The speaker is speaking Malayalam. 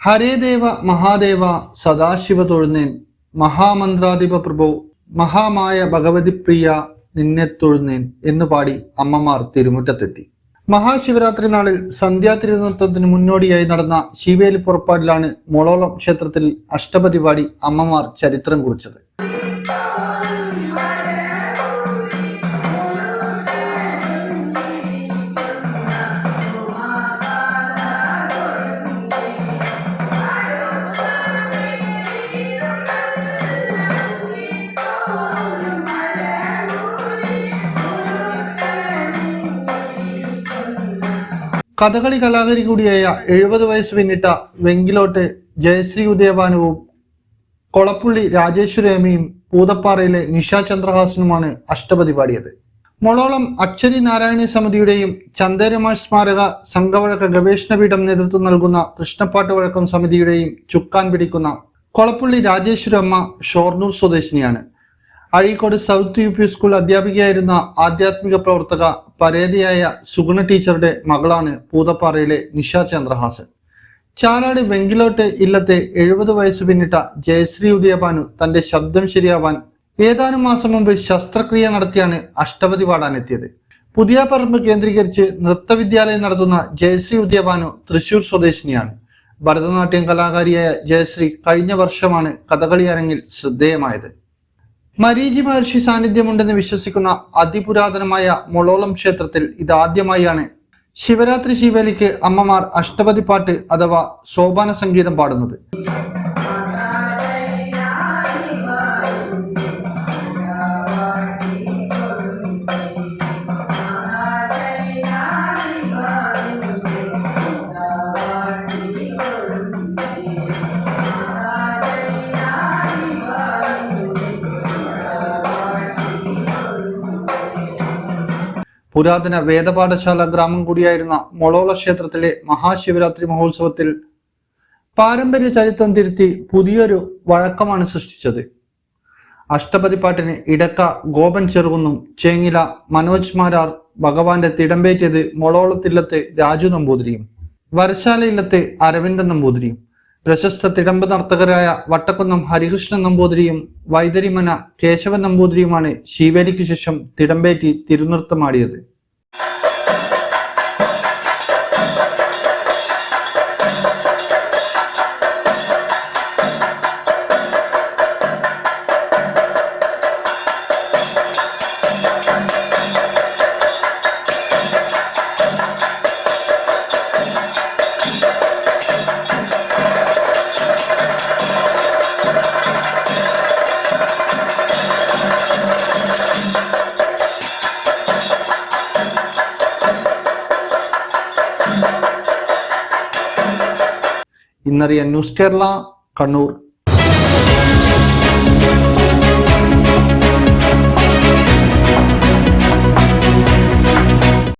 ഹരേ ദേവ മഹാദേവ സദാശിവ തൊഴുന്നേൻ. മഹാമന്ത്രാധിപ പ്രഭു മഹാമായ ഭഗവതി പ്രിയ നിന്നെ തൊഴുന്നേൻ എന്ന് പാടി അമ്മമാർ തിരുമുറ്റത്തെത്തി. മഹാശിവരാത്രി നാളിൽ സന്ധ്യാതിരുനൃത്തത്തിന് മുന്നോടിയായി നടന്ന ശിവേലി പുറപ്പാടിലാണ് മോളോളം ക്ഷേത്രത്തിൽ അഷ്ടപതി പാടി അമ്മമാർ ചരിത്രം കുറിച്ചത്. കഥകളി കലാകാരി കൂടിയായ എഴുപത് വയസ്സ് പിന്നിട്ട വെങ്കിലോട്ട് ജയശ്രീ ഉദയഭാനുവും കൊളപ്പുള്ളി രാജേശ്വരേമയും പൂതപ്പാറയിലെ നിഷ ചന്ദ്രഹാസനുമാണ് അഷ്ടപതി പാടിയത്. മൊളോളം അക്ഷരി നാരായണ സമിതിയുടെയും ചന്ദേരമാ സ്മാരക സംഘവഴക്ക ഗവേഷണ പീഠം നേതൃത്വം നൽകുന്ന കൃഷ്ണപ്പാട്ട് വഴക്കം സമിതിയുടെയും ചുക്കാൻ പിടിക്കുന്ന Kolappully Rajeswaramma Shoranur സ്വദേശിനിയാണ്. Azhikode south U P school അധ്യാപികയായിരുന്ന ആധ്യാത്മിക പ്രവർത്തക പരേതയായ സുഗുണ ടീച്ചറുടെ മകളാണ് പൂതപ്പാറയിലെ നിഷ ചന്ദ്രഹാസൻ. ചാനാട് വെങ്കിലോട്ട് ഇല്ലത്തെ എഴുപത് വയസ്സ് പിന്നിട്ട ജയശ്രീ ഉദയഭാനു തന്റെ ശബ്ദം ശരിയാവാൻ ഏതാനും മാസം മുമ്പ് ശസ്ത്രക്രിയ നടത്തിയാണ് അഷ്ടപതി പാടാനെത്തിയത്. പുതിയ പറമ്പ് കേന്ദ്രീകരിച്ച് നൃത്തവിദ്യാലയം നടത്തുന്ന ജയശ്രീ ഉദയഭാനു തൃശൂർ സ്വദേശിനിയാണ്. ഭരതനാട്യം കലാകാരിയായ ജയശ്രീ കഴിഞ്ഞ വർഷമാണ് കഥകളി അരങ്ങിൽ ശ്രദ്ധേയമായത്. മരീചി മഹർഷി സാന്നിധ്യമുണ്ടെന്ന് വിശ്വസിക്കുന്ന അതിപുരാതനമായ മൊളോളം ക്ഷേത്രത്തിൽ ഇതാദ്യമായാണ് ശിവരാത്രി ശിവേലിക്ക് അമ്മമാർ അഷ്ടപതി പാട്ട് അഥവാ സോപാന സംഗീതം പാടുന്നത്. പുരാതന വേദപാഠശാല ഗ്രാമം കൂടിയായിരുന്ന മൊളോള ക്ഷേത്രത്തിലെ മഹാശിവരാത്രി മഹോത്സവത്തിൽ പാരമ്പര്യ ചരിത്രം തിരുത്തി പുതിയൊരു വഴക്കമാണ് സൃഷ്ടിച്ചത്. അഷ്ടപതി പാട്ടിന് ഇടക്ക ഗോപൻ ചെറുകുന്നും ചേങ്ങില മനോജ് മാരാർ ഭഗവാന്റെ തിടമ്പേറ്റിയത് മൊളോളത്തില്ലത്ത് രാജു നമ്പൂതിരിയും വരശാലയില്ലത്ത് അരവിന്ദൻ നമ്പൂതിരിയും. പ്രശസ്ത തിടമ്പ് നർത്തകരായ വട്ടക്കുന്നം ഹരികൃഷ്ണൻ നമ്പൂതിരിയും വൈതരിമന കേശവൻ നമ്പൂതിരിയുമാണ് ശിവേലിക്ക് ശേഷം തിടമ്പേറ്റി തിരുനൃത്തമാടിയത്. ഇന്നറിയ ന്യൂസ് കേരള കണ്ണൂർ.